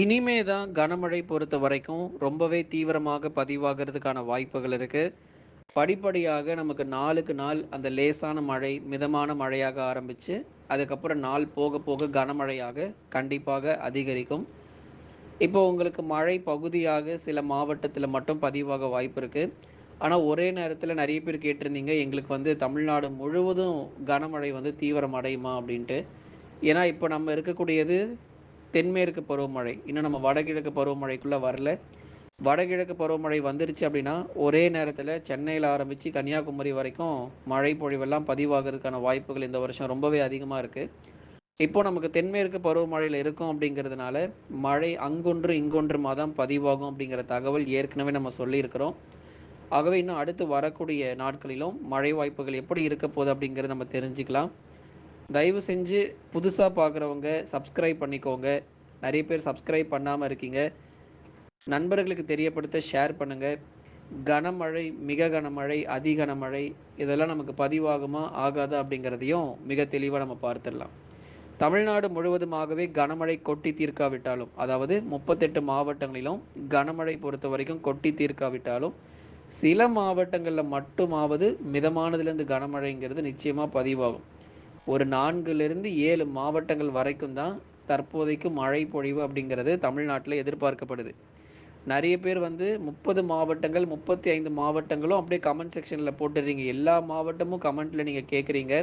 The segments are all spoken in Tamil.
இனிமே தான் கனமழை பொறுத்த வரைக்கும் ரொம்பவே தீவிரமாக பதிவாகிறதுக்கான வாய்ப்புகள் இருக்கு. படிப்படியாக நமக்கு நாளுக்கு நாள் அந்த லேசான மழை, மிதமான மழையாக ஆரம்பிச்சு, அதுக்கப்புறம் நாள் போக போக கனமழையாக கண்டிப்பாக அதிகரிக்கும். இப்போ உங்களுக்கு மழை பகுதியாக சில மாவட்டத்தில் மட்டும் பதிவாக வாய்ப்பு இருக்கு. ஆனால் ஒரே நேரத்தில் நிறைய பேர் கேட்டிருந்தீங்க, எங்களுக்கு வந்து தமிழ்நாடு முழுவதும் கனமழை வந்து தீவிரம் அடையுமா? அப்படின்ட்டு. ஏன்னா, இப்போ நம்ம இருக்கக்கூடியது தென்மேற்கு பருவமழை. இன்னும் நம்ம வடகிழக்கு பருவமழைக்குள்ள வரல. வடகிழக்கு பருவமழை வந்துருச்சு அப்படின்னா, ஒரே நேரத்தில் சென்னையில் ஆரம்பித்து கன்னியாகுமரி வரைக்கும் மழை பொழிவெல்லாம் பதிவாகிறதுக்கான வாய்ப்புகள் இந்த வருஷம் ரொம்பவே அதிகமாக இருக்கு. இப்போ நமக்கு தென்மேற்கு பருவமழையில் இருக்கோம் அப்படிங்கிறதுனால, மழை அங்கொன்று, இங்கொன்றுமா தான் பதிவாகும் அப்படிங்கிற தகவல் ஏற்கனவே நம்ம சொல்லியிருக்கிறோம். ஆகவே இன்னும் அடுத்து வரக்கூடிய நாட்களிலும் மழை வாய்ப்புகள் எப்படி இருக்க போகுது அப்படிங்கிறத நம்ம தெரிஞ்சுக்கலாம். தயவு செஞ்சு புதுசாக பார்க்குறவங்க சப்ஸ்கிரைப் பண்ணிக்கோங்க. நிறைய பேர் சப்ஸ்கிரைப் பண்ணாமல் இருக்கீங்க. நண்பர்களுக்கு தெரியப்படுத்த ஷேர் பண்ணுங்கள் கனமழை, மிக கனமழை, அதி கனமழை இதெல்லாம் நமக்கு பதிவாகுமா? ஆகாதா? அப்படிங்கிறதையும் மிக தெளிவாக நம்ம பார்த்துடலாம். தமிழ்நாடு முழுவதுமாகவே கனமழை கொட்டி தீர்க்காவிட்டாலும், அதாவது 38 மாவட்டங்களிலும் கனமழை பொறுத்த வரைக்கும் கொட்டி தீர்க்காவிட்டாலும், சில மாவட்டங்களில் மட்டுமாவது மிதமானதுலேருந்து கனமழைங்கிறது நிச்சயமாக பதிவாகும். ஒரு 4லிருந்து 7 மாவட்டங்கள் வரைக்கும் தான் தற்போதைக்கு மழை பொழிவு அப்படிங்கிறது தமிழ்நாட்டில் எதிர்பார்க்கப்படுது. நிறைய பேர் வந்து 30 மாவட்டங்கள், 35 மாவட்டங்களும் அப்படியே கமெண்ட் செக்ஷனில் போட்டுறீங்க. எல்லா மாவட்டமும் கமெண்ட்டில் நீங்கள் கேட்குறீங்க.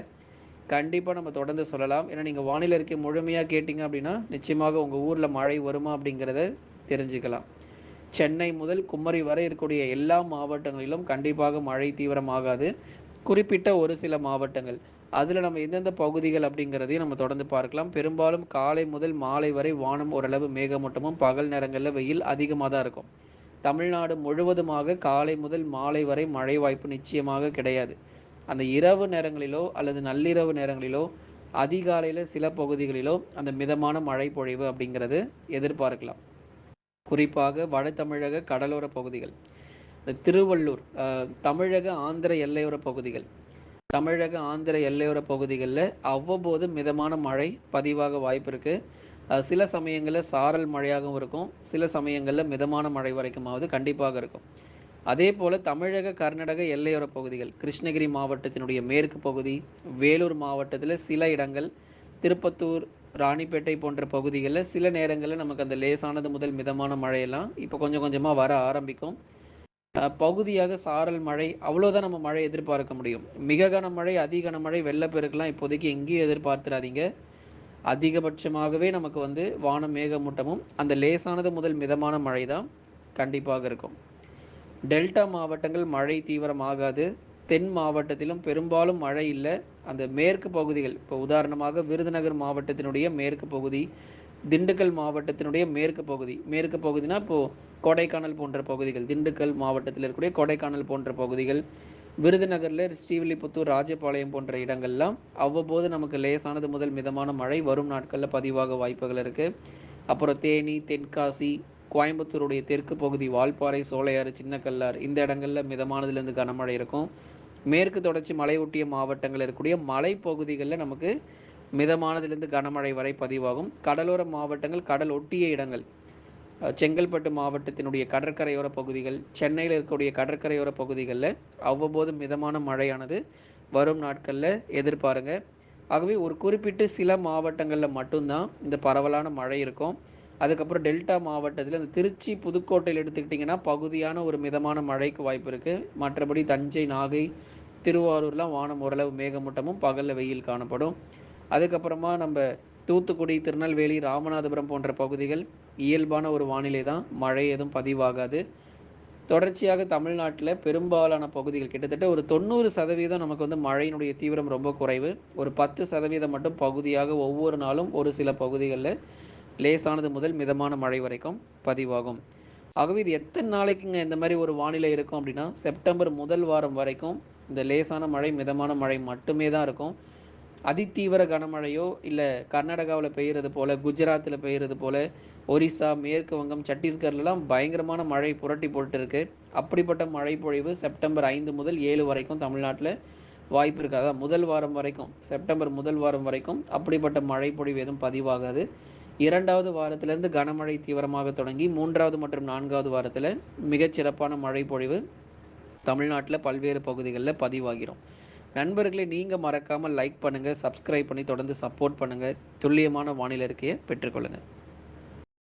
கண்டிப்பாக நம்ம தொடர்ந்து சொல்லலாம். ஏன்னா, நீங்கள் வானிலை இருக்கே முழுமையாக கேட்டிங்க அப்படின்னா, நிச்சயமாக உங்கள் ஊரில் மழை வருமா? அப்படிங்கிறத தெரிஞ்சுக்கலாம். சென்னை முதல் குமரி வரை இருக்கக்கூடிய எல்லா மாவட்டங்களிலும் கண்டிப்பாக மழை தீவிரமாகாது. குறிப்பிட்ட ஒரு சில மாவட்டங்கள். அதில் நம்ம எந்தெந்த பகுதிகள் அப்படிங்கிறதையும் நம்ம தொடர்ந்து பார்க்கலாம். பெரும்பாலும் காலை முதல் மாலை வரை வானம் ஓரளவு மேகமூட்டமும், பகல் நேரங்களில் வெயில் அதிகமாக தான் இருக்கும். தமிழ்நாடு முழுவதுமாக காலை முதல் மாலை வரை மழை வாய்ப்பு நிச்சயமாக கிடையாது. அந்த இரவு நேரங்களிலோ அல்லது நள்ளிரவு நேரங்களிலோ, அதிகாலையில் சில பகுதிகளிலோ அந்த மிதமான மழை பொழிவு அப்படிங்கிறது எதிர்பார்க்கலாம். குறிப்பாக வட தமிழக கடலோர பகுதிகள். திருவள்ளூர், தமிழக ஆந்திர எல்லையோர பகுதிகள். தமிழக ஆந்திர எல்லையோர பகுதிகளில் அவ்வப்போது மிதமான மழை பதிவாக வாய்ப்பு இருக்குது சில சமயங்களில் சாரல் மழையாகவும் இருக்கும். சில சமயங்களில் மிதமான மழை வரைக்குமாவது கண்டிப்பாக இருக்கும். அதே போல் தமிழக, கர்நாடக எல்லையோர பகுதிகள். கிருஷ்ணகிரி மாவட்டத்தினுடைய மேற்கு பகுதி, வேலூர் மாவட்டத்தில் சில இடங்கள், திருப்பத்தூர், ராணிப்பேட்டை போன்ற பகுதிகளில் சில நேரங்களில் நமக்கு அந்த லேசானது முதல் மிதமான மழையெல்லாம் இப்போ கொஞ்சம் கொஞ்சமாக வர ஆரம்பிக்கும். பகுதியாக சாரல் மழை அவ்வளோதான் நம்ம மழை எதிர்பார்க்க முடியும். மிக கனமழை, அதி கனமழை, வெள்ளப்பெருக்கெல்லாம் இப்போதைக்கு எங்கேயும் எதிர்பார்த்துறாதீங்க. அதிகபட்சமாகவே நமக்கு வந்து வானம் மேகமூட்டமும், அந்த லேசானது முதல் மிதமான மழை தான் கண்டிப்பாக இருக்கும். டெல்டா மாவட்டங்கள் மழை தீவிரமாகாது. தென் மாவட்டத்திலும் பெரும்பாலும் மழை இல்லை அந்த மேற்கு பகுதிகள், இப்போ உதாரணமாக விருதுநகர் மாவட்டத்தினுடைய மேற்கு பகுதி, திண்டுக்கல் மாவட்டத்தினுடைய மேற்கு பகுதி. மேற்கு பகுதினா இப்போது கொடைக்கானல் போன்ற பகுதிகள். திண்டுக்கல் மாவட்டத்தில் இருக்கக்கூடிய கொடைக்கானல் போன்ற பகுதிகள். விருதுநகரில் ஸ்ரீவில்லிபுத்தூர், ராஜபாளையம் போன்ற இடங்கள்லாம் அவ்வப்போது நமக்கு லேசானது முதல் மிதமான மழை வரும் நாட்களில் பதிவாக வாய்ப்புகள் இருக்குது அப்புறம் தேனி, தென்காசி, கோயம்புத்தூருடைய தெற்கு பகுதி வால்பாறை, சோலையாறு, சின்னக்கல்லார் இந்த இடங்கள்ல மிதமானதுலேருந்து கனமழை இருக்கும். மேற்கு தொடர்ச்சி மலையொட்டிய மாவட்டங்கள் இருக்கக்கூடிய மலைப்பகுதிகளில் நமக்கு மிதமானதிலிருந்து கனமழை வரை பதிவாகும். கடலோர மாவட்டங்கள், கடல் ஒட்டிய இடங்கள். செங்கல்பட்டு மாவட்டத்தினுடைய கடற்கரையோர பகுதிகள், சென்னையில் இருக்கக்கூடிய கடற்கரையோர பகுதிகளில் அவ்வப்போது மிதமான மழையானது வரும் நாட்களில் எதிர்பாருங்க. ஆகவே ஒரு குறிப்பிட்ட சில மாவட்டங்களில் மட்டும்தான் இந்த பரவலான மழை இருக்கும். அதுக்கப்புறம் டெல்டா மாவட்டத்தில் இந்த திருச்சி, புதுக்கோட்டையில் எடுத்துக்கிட்டிங்கன்னா பகுதியான ஒரு மிதமான மழைக்கு வாய்ப்பு இருக்குது மற்றபடி தஞ்சை, நாகை, திருவாரூர்லாம் வானம் ஓரளவு மேகமூட்டமும், பகலில் வெயில் காணப்படும். அதுக்கப்புறமா நம்ம தூத்துக்குடி, திருநெல்வேலி, ராமநாதபுரம் போன்ற பகுதிகள் இயல்பான ஒரு வானிலை தான். மழை எதுவும் பதிவாகாது. தொடர்ச்சியாக தமிழ்நாட்டில் பெரும்பாலான பகுதிகள் கிட்டத்தட்ட ஒரு 90% நமக்கு வந்து மழையினுடைய தீவிரம் ரொம்ப குறைவு. ஒரு 10% மட்டும் பகுதியாக ஒவ்வொரு நாளும் ஒரு சில பகுதிகளில் லேசானது முதல் மிதமான மழை வரைக்கும் பதிவாகும். ஆகவே இது எத்தனை நாளைக்குங்க இந்த மாதிரி ஒரு வானிலை இருக்கும் அப்படின்னா, செப்டம்பர் முதல் வாரம் வரைக்கும் இந்த லேசான மழை, மிதமான மழை மட்டுமே தான் இருக்கும். அதிதீவிர கனமழையோ, இல்லை கர்நாடகாவில் பெய்கிறது போல் குஜராத்தில் பெய்கிறது போல் ஒரிசா மேற்கு வங்கம், சத்தீஸ்கர்லாம் பயங்கரமான மழை புரட்டி போட்டுருக்கு. அப்படிப்பட்ட மழை பொழிவு செப்டம்பர் ஐந்து முதல் ஏழு வரைக்கும் தமிழ்நாட்டில் வாய்ப்பு இருக்கு. அதான் முதல் வாரம் வரைக்கும், செப்டம்பர் முதல் வாரம் வரைக்கும் அப்படிப்பட்ட மழை பொழிவு எதுவும் பதிவாகாது. இரண்டாவது வாரத்திலிருந்து கனமழை தீவிரமாக தொடங்கி மூன்றாவது மற்றும் நான்காவது வாரத்தில் மிகச்சிறப்பான மழை பொழிவு தமிழ்நாட்டில் பல்வேறு பகுதிகளில் பதிவாகிறோம் நண்பர்களே நீங்கள் மறக்காமல் லைக் பண்ணுங்கள் சப்ஸ்கிரைப் பண்ணி தொடர்ந்து சப்போர்ட் பண்ணுங்கள் துல்லியமான வானிலை இருக்கையை பெற்றுக்கொள்ளுங்கள்